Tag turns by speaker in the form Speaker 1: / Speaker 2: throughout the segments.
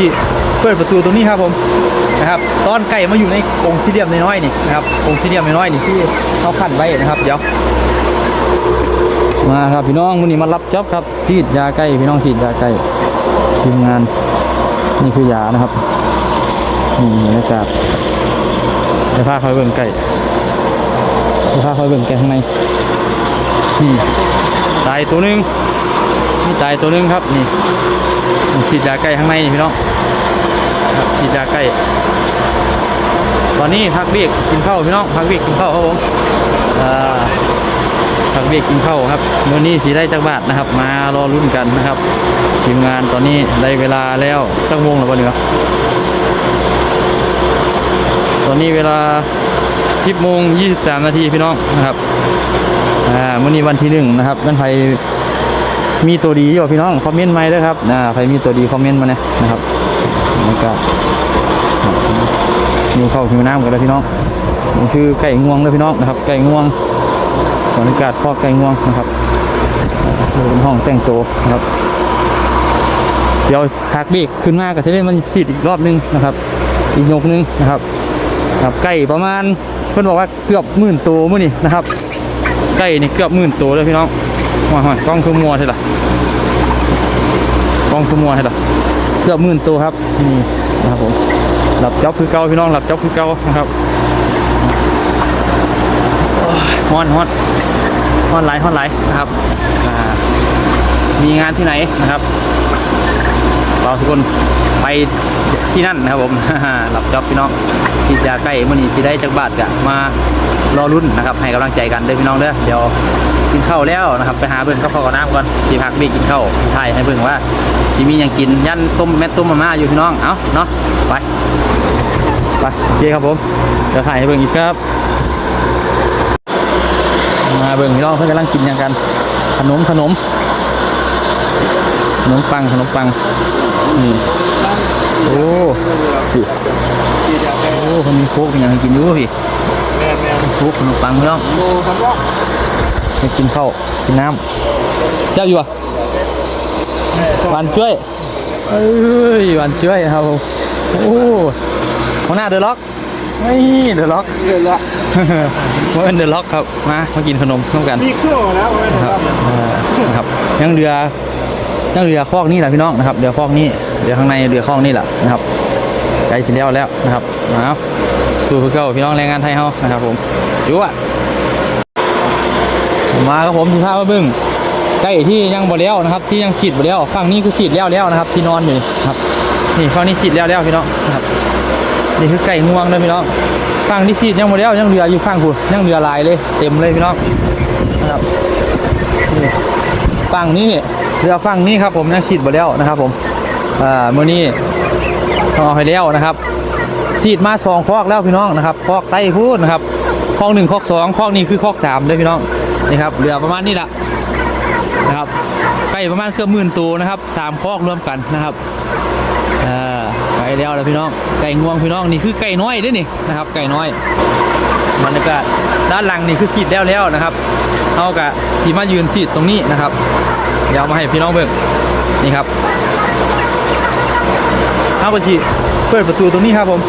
Speaker 1: ที่เปิดประตูตรงนี้ครับผมนะครับตอนไก่มาอยู่ในกรงสี่เหลี่ยมน้อยๆนี่นะครับกรงสี่เหลี่ยมน้อยๆนี่ที่เขาขันไว้นะครับ เดี๋ยวมาครับพี่น้องวันนี้มารับจ็อบครับฉีดยาไก่พี่น้องฉีดยาไก่ทีมงานนี่คือยานะครับนี่บรรยากาศเดี๋ยวพาเขาเบิ่งไก่เดี๋ยวพาเขาเบิ่งไก่ข้างในนี่ตายตัวหนึง นี่ตายตัวนึงครับนี่ฉีดยาใกล้ข้างในนี่พี่น้องครับฉีดยาใกล้ตอนนี้พักเบรกกินข้าวพี่น้องพักเบรกกินข้าวครับผมพักเบรกกินข้าวครับมื้อนี้สีได้จักบาทนะครับ มารอรุ่นกันนะครับทีมงานตอนนี้ได้เวลาแล้วจักโมงแล้วบ่เนี่ยครับตอนนี้เวลา 10โมง23นาทีพี่น้องนะครับอ่ามื้อนี้วันที่หนึ่งนะครับนั่นไผ มีตัวดีอยู่พี่น้องคอมเมนต์มาด้วยครับนะใครมีตัวดีคอมเมนต์มาเนี่ยนะครับแล้วก็มีเข้าวหิวน้ำกันเลยพี่น้องนี่คือไก่งวงเลยพี่น้องนะครับ ไก่งวงบรรยากาศคอไก่งวงนะครับเป็นห้องแต่งตัวนะครับ เดี๋ยวทักเบรกขึ้นมากับเซเว่นมันสีดอีกรอบนึงนะครับ อีกยกนึงนะครับครับไก่ประมาณเพื่อนบอกว่าเกือบหมื่นตัวมื้อนี่นะครับไก่นี่เกือบหมื่นตัวเลยพี่น้อง ว้าวกล้องคือมัวใช่หรอกล้องคือมัวใช่หรอเกือบหมื่นตัวครับนี่นะครับผมหลับจ็อบคือเก่าพี่น้องหลับจ็อบคือเก่านะครับโอ้ยฮอนฮอนฮอนไหลฮอนไหลนะครับมีงานที่ไหนนะครับเราทุกคนไปที่นั่นนะครับผมหลับจ็อบพี่น้องที่จะใกล้มื่อนี้สิได้จักบาทกะมา รอรุ่นนะครับให้กำลังใจกันเด้อพี่น้องเด้อเดี๋ยวกินข้าวแล้วนะครับไปหาเบิ่งข้าวกับน้ำก่อนที่พักบรกกินข้าวถ่ายให้เบิ่งว่าที่มีหยังกินยันต้มแม่ต้มมาม่าอยู่พี่น้องเอ้าเนาะไปไปโอเคครับผมเดี๋ยวถ่ายให้เบิ่งอีกครับ มาเบิ่งพี่น้องเพื่อนกำลังกินหยังกัน ขนมขนมขนมปังขนมปังนี่โอ้โอ้เขามีโค้กมีอย่างกินอยู่พี่
Speaker 2: แม่แม่
Speaker 1: โค้กขนมปังพี่น้อง
Speaker 2: โลคำว่า
Speaker 1: ไปกินข้าวกินน้ำเจ้าอยู่อะหวานช่วยเอ้ยหวานช่วยครับผมโอ้หัวหน้าเดอะล็อกไม่เดอะล็อก
Speaker 2: เดือนละ
Speaker 1: ว่าเป็นเดอะล็อกครับมามากินขนมร่วมกัน
Speaker 2: มีเครื่องนะไม่
Speaker 1: นะค
Speaker 2: ได้
Speaker 1: รับอ่านะครับยังเรือยังเรือคอกนี่แหละพี่น้องนะครับเรือคอกนี่เรือข้างในเรือคอกนี่แหละนะครับใกล้สิแล้วแล้วนะครับเอาสู่เพื่อเก้าพี่น้องแรงงานไทยเฮานะครับผม จุ๊ะมาครับผมที่พามาบิ้งใกล้ที่ยังบ่แล้วนะครับ ที่ยังฉีดบ่แล้วฝั่งนี้คือฉีดแล้วแล้วนะครับ ที่นอนอยู่นี่ครับ นี่ฝั่งนี้ฉีดแล้วแล้วพี่น้องนะครับนี่คือไก่งวงเลยพี่น้องฝั่งที่ฉีดยังบ่แล้วยังเรืออยู่ฝั่งคุณยังเรือลายเลย เต็มเลยพี่น้องนะครับนี่ฝั่งนี้เรือฝั่งนี้ครับผมยังฉีดหมดแล้วนะครับ ผมอ่ามื่อนี้ต้องเอาให้แล้วนะครับฉีดมาสองคอกแล้วพี่น้องนะครับคอกไตพูดนะครับ คอกหนึ่งคอกสองคอกนี้คือคอกสามเลยพี่น้องนี่ครับเรือประมาณนี้แหละนะครับไก่ประมาณเกือบหมื่นตัวนะครับสามคอกรวมกันนะครับอ่าไก่แล้วแล้วพี่น้องไก่งวงพี่น้องนี่คือไก่น้อยด้วยนี่นะครับ ไก่น้อยบรรยากาศด้านหลังนี่คือสีดแล้วแล้วนะครับเท่ากับที่มายืนสีดตรงนี้นะครับเดี๋ยวเอามาให้พี่น้องเบิ่งนี่ครับ เท่ากับที่เปิดประตูตรงนี้ครับผม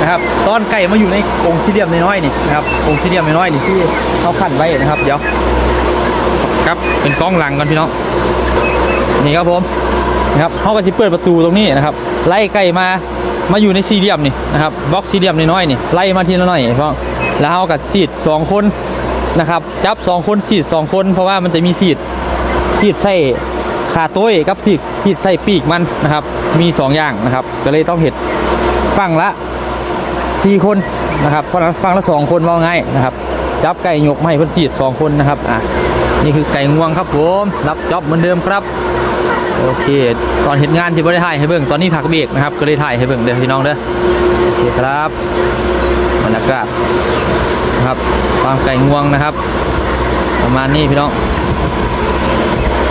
Speaker 1: นะครับตอนไก่มาอยู่ในกรงสี่เหลี่ยมน้อยๆนี่นะครับกรงสี่เหลี่ยมน้อยๆนี่ที่เขาขันไว้นะครับ เดี๋ยวครับเป็นกล้องหลังกันพี่น้องนี่ครับผมนะครับเขาก็จะเปิดประตูตรงนี้นะครับ ไล่ไก่มามาอยู่ในสี่เหลี่ยมนี่นะครับบล็อกสี่เหลี่ยมน้อยๆนี่ไล่มาทีละหน่อยเพราะแล้วเขากับสีดสองคนนะครับจับสองคนสีดสองคนเพราะว่ามันจะมีสีดสีดใส่ขาต้วยกับสีดสีดใส่ปีกมันนะครับ มีสองอย่างนะครับ ก็เลยต้องเห็ดฝั่งละสี่คนนะครับเพราะฉะนั้นฝั่งละสองคนว่าง่ายนะครับ จับไก่หยกให้เพิ่นสีดสองคนนะครับอะนี่คือไก่งวงครับผมรับจ็อบเหมือนเดิมครับโอเค ตอนเห็นงานจะไม่ได้ถ่ายให้เบิ่งตอนนี้พักเบรกนะครับก็เลยถ่ายให้เบิ่งเด้อพี่น้องเด้อโอเคครับบรรยากาศนะครับความไก่งวงนะครับ ประมาณนี้พี่น้อง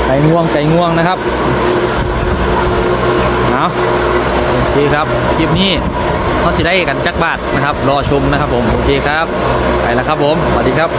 Speaker 1: ไก่งวงไก่งวงนะครับ เอาโอเคครับ คลิปนี้เขาสิได้กันจักบาทนะครับ รอชมนะครับผม โอเคครับ ไปแล้วครับผม สวัสดีครับ